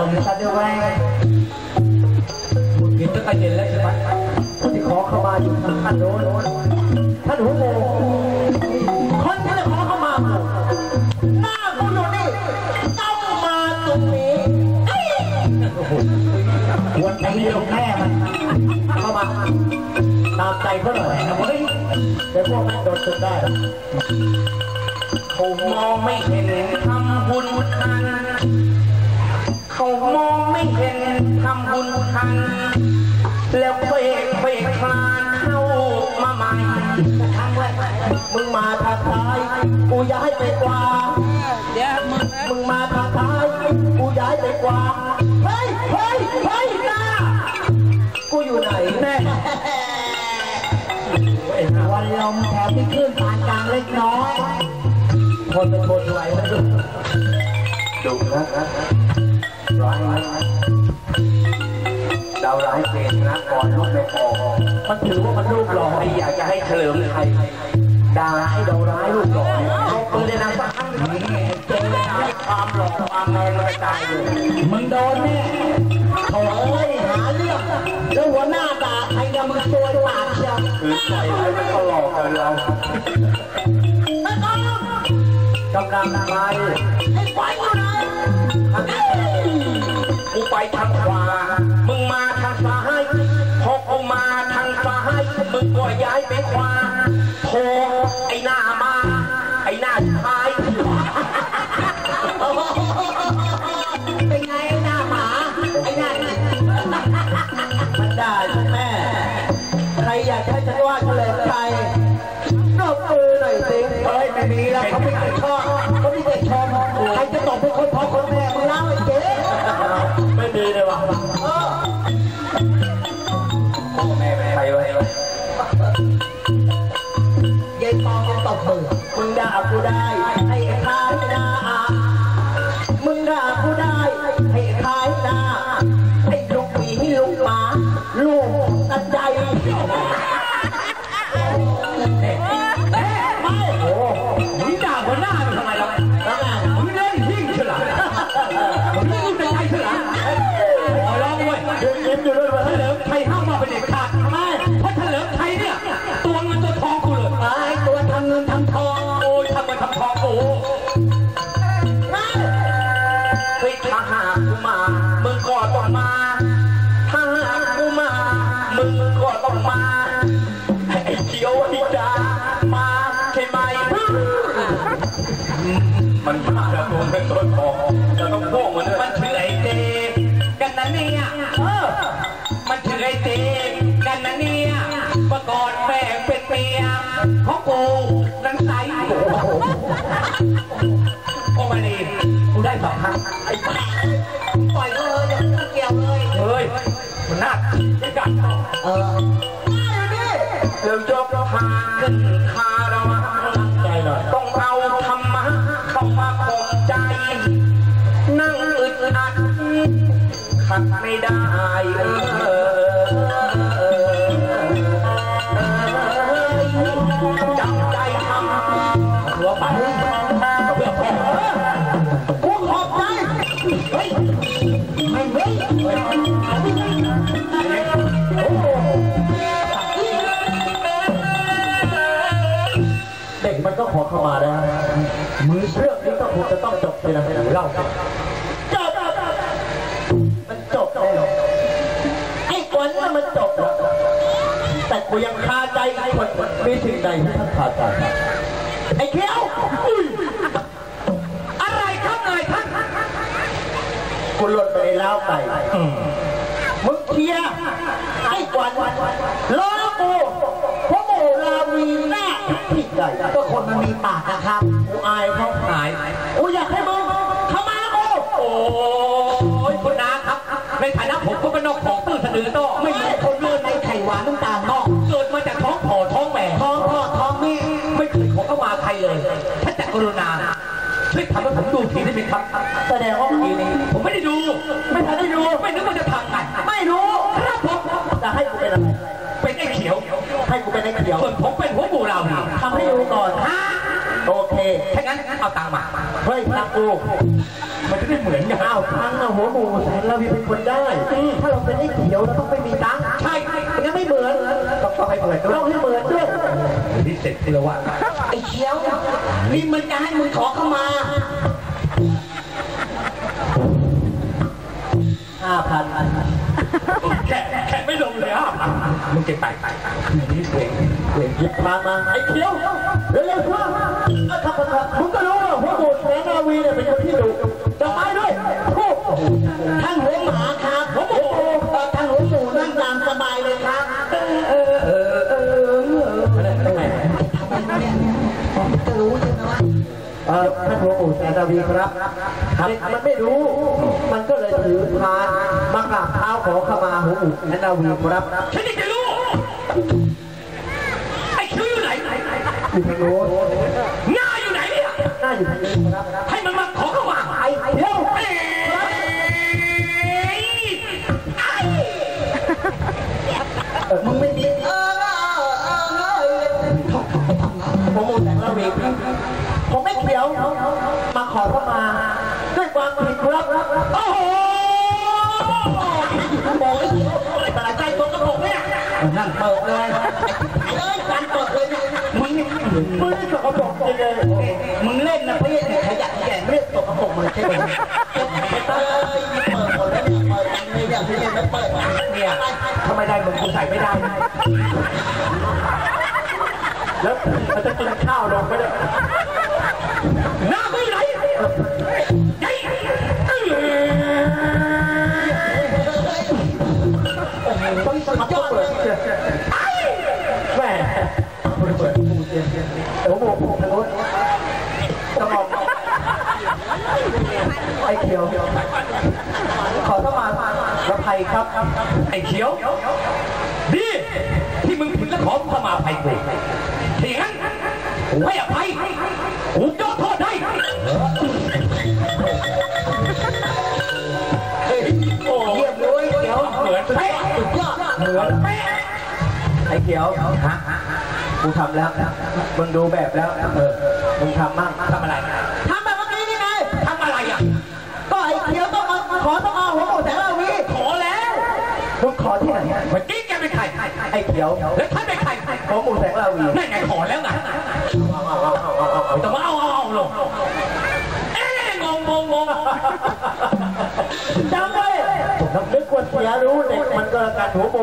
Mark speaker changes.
Speaker 1: เระแวง
Speaker 2: กินตั้งแต่เย็นแล้วใช่ไหม
Speaker 1: ที่ขอเข้ามาอยู่ทางท่านโน้นท่านหัวโมคนที่จะขอเข้ามาหน้ากูอยู่นี่ต้องมาตรงนี้เอ้ยหัวตีลงแม่มันเข้ามาตามใจเขาหน่อยนะเฮ้ยเดี๋ยวพวกแม่งโดนจนได้
Speaker 2: เขามองไม่เห็นทำบุญทัน มองไม่เห็นทำบุญทัน แล้วเบรกเบรกคลานเข้ามาใหม่
Speaker 1: มึงมาทางซ้ายกูย้ายไปขวา
Speaker 3: เดี๋ยวมึง
Speaker 1: มึงมาทางซ้ายกูย้ายไปขวาเฮ้ยเฮ้ยเฮ้ยน้ากูอยู่ไหนแน่วันลมแถวที่ขึ้นปานกลางเล็กน้อยคนเป็นคนไหวมันดู
Speaker 2: ดุนะ ร้ายนะดาวร้ายเปรตนะก่อนลูกไม่พอ
Speaker 1: มันถือว่ามันรูปหล่อ
Speaker 2: ไม่อยากจะให้เฉลิมไทยดาไอ้ายดาวร้ายลูกหล่อเนี่ยเอาปืนในนามสักครั้งหนึ่งเจอให้ความหล่อความแมนมันกระจายเลย
Speaker 1: มึงโดนแน่โถ่เอ้ยหาเรื่องแล้วหัวหน้าด่าใครกับมึงตัวปากเชียว
Speaker 2: คือปล่ให้มันก็หล่อกเกินเรา
Speaker 1: ไม่ต้อง
Speaker 2: กำลังไป
Speaker 1: ไอ้ไฟอยู่ไหน
Speaker 2: กูไปทางขวา ได้
Speaker 1: สอง
Speaker 2: ครั้
Speaker 1: งไอ้
Speaker 2: บ้า
Speaker 1: ปล่อยเขาเลยอย่าเกี่ยวเลย
Speaker 2: เฮ้ย มันน่าจะกัด
Speaker 1: เออมาอยู่นี่
Speaker 2: เดี๋ยวยกพาขึ้นคาราวะ
Speaker 1: ใจหน่อย
Speaker 2: ต้องเอาธรรมะเข้ามาข่มใจ นั่งอึดอัดขัดไม่ได้เออ
Speaker 1: เด็กมันก็ขอเข้ามาแล้วมือเรื่องนี้ก็คงจะต้องจบไปนะเล่าจบมันจบแล้วไอ้กวนน่ะมันจบแล้วแต่กูยังคาใจไอ้คนมีสิ่งใดที่ท่านคาใจไอ้เขียว กูหล่นไปในล้าวไก่มึงเคลียร์ไอ้กวนล้อกูเพราะโมลาวีแน่ผิดใจก็คนมันมีปากนะครับ
Speaker 2: กูอายเขาหาย
Speaker 1: กูอยากให้มึงเข้ามากู
Speaker 2: โอ้ยคุณนาครับ ในฐานะผมก็เป็นนกของตื้อสะดือโต
Speaker 1: ไม่
Speaker 2: ไม่
Speaker 1: ใช่คนเลื่อนในไข่หวานน้ำตาลนอก
Speaker 2: เกิดมาจากท้องพ่อท้องแม่
Speaker 1: ท้องพ่อท้องแม่
Speaker 2: ไม่เคยขอเข้ามาใครเลยถ้าจะกรุณา ช่วยทำให้ผมดูทีได้ไหมครับ
Speaker 1: แสดงว่าปีนี้
Speaker 2: ผมไม่ได้ดู
Speaker 1: ไม่ทันได้ดู
Speaker 2: ไม่นึกว่าจะทำไง
Speaker 1: ไม่รู้
Speaker 2: ครับผม
Speaker 1: จะให้กูเป็นอะไร
Speaker 2: เป็นไอ้เขียว
Speaker 1: ให้กูเป็นไอ้เขียว
Speaker 2: ส่วนผมเป็นหัวบูเราดี
Speaker 1: ทำให้ดูก่อน
Speaker 2: ฮะ
Speaker 1: โอเค
Speaker 2: ถ้างั้นเอาตังค์มา
Speaker 1: เฮ้ยตังกู
Speaker 2: มันจะได้เหมือนกัน
Speaker 1: อ้าวพังอะหัวหมูแสนละวีเป็นคนได้ ถ้าเราเป็นไอ้เขียวเราต้องไม่มีตังค์
Speaker 2: ใช่
Speaker 1: งั้นไม่เหมือน ต้องต้องให้เหมือนต้องให้เหมือนด้วย
Speaker 2: นี่เสร็จแล้ววะ
Speaker 3: ไอ้เขียวนี่มันจะให้มึงขอเข้ามา
Speaker 1: ห้าพัน
Speaker 2: แค่แค่ไม่ลงเลยอะมึงเก็บไปนี่เวงเวง
Speaker 1: หยิบพามาไอ้เขียวเร็วๆช่วยถ้าถ้ามึงก็รู้ว่าหัวโบสถ์แสนนาวีเนี่ยเป็นคนที่ดุ อ
Speaker 3: ท่านหัว
Speaker 1: โบสถ์แสนนาวีครับเด็กมันไม่รู้ มันก็เลยถือพานมากราบเท้าขอขมาหัวโบสถ์แสนนาวีครับ
Speaker 2: ฉันอยากจะรู้ ไอ้คิวอยู่ไหน
Speaker 1: อยู่ทางโน้น
Speaker 2: หน้าอยู่ไหนเนี่ย
Speaker 1: หน้าอยู่ทางนี้ครับ
Speaker 2: ให้มันมาขอเข้ามา
Speaker 1: ไอ้เร็ว
Speaker 2: เอ้ยไอ้
Speaker 3: มึงไม่ดีเออเออเออเออ
Speaker 1: ผมมูแต่ละวีผมไม่เขียว ขอเข้ามาด้วยความผิดครับ
Speaker 2: โอ้โหบอกเลยอะไรตายใจตรงกระผมเนี่ย
Speaker 1: นั่นเปิดเลย
Speaker 3: เอ้ยการเปิดเลย
Speaker 2: มึงนี่
Speaker 1: มือสกปรกเลย
Speaker 3: มึงเล่นนะพี่ขยันแก่เรียกตกกระปกมือใช่ไหมเอ้ยเปิดหมดแล้วเนี่ยเปิดยังไม่เนี่ยพี่ยังไม่เปิด
Speaker 2: เนี่ยทำไมได้มึงกูใส่ไม่ได้
Speaker 1: แล้วมันจะกินข้าวลงไม่ได้
Speaker 2: หน้ากูอยู่ย
Speaker 1: ต้องสมัครเปิดแหมเปิดปูเตียนโอ้โหทางโน้นจะมองไอเขียว ขอเข้ามาระภัยครับ
Speaker 2: ไอ้เขียว ดีที่มึงผิดและขอขมาภัยกูที่งั้นกูให้อภัยกูยกโทษให้โอ้
Speaker 3: เรียบร้อยเดี๋ยว
Speaker 2: เหมือนเป๊ะ
Speaker 3: สุดยอด
Speaker 2: เหมือนเป๊ะ
Speaker 1: ไอ้เขียว
Speaker 2: ฮะ
Speaker 1: กูทำแล้วมึงดูแบบแล้วเออมึงทำมั่ง
Speaker 2: ทำอะไร
Speaker 3: ทำแบบเมื่อกี้นี่ไง
Speaker 2: ทำอะไรอะ
Speaker 3: ก็ไอ้เขียวต้องมาขอต้องเอาหัวหมูแสงระวี
Speaker 2: ขอแล้ว
Speaker 1: มึงขอที่ไหน
Speaker 2: เมื่อกี้แกเป็นใคร
Speaker 1: ไอ้เขียว
Speaker 2: แล้วท่านเป็นใคร
Speaker 1: หัวหมูแสงลาวี
Speaker 2: นั่นไงขอแล้วไงแต่ว่าเอาเอาเอาลงเอ๊ะงงงงง
Speaker 1: จำไว้ผมนึกว่าเสียรู้เด็กมันก็การหัวโบ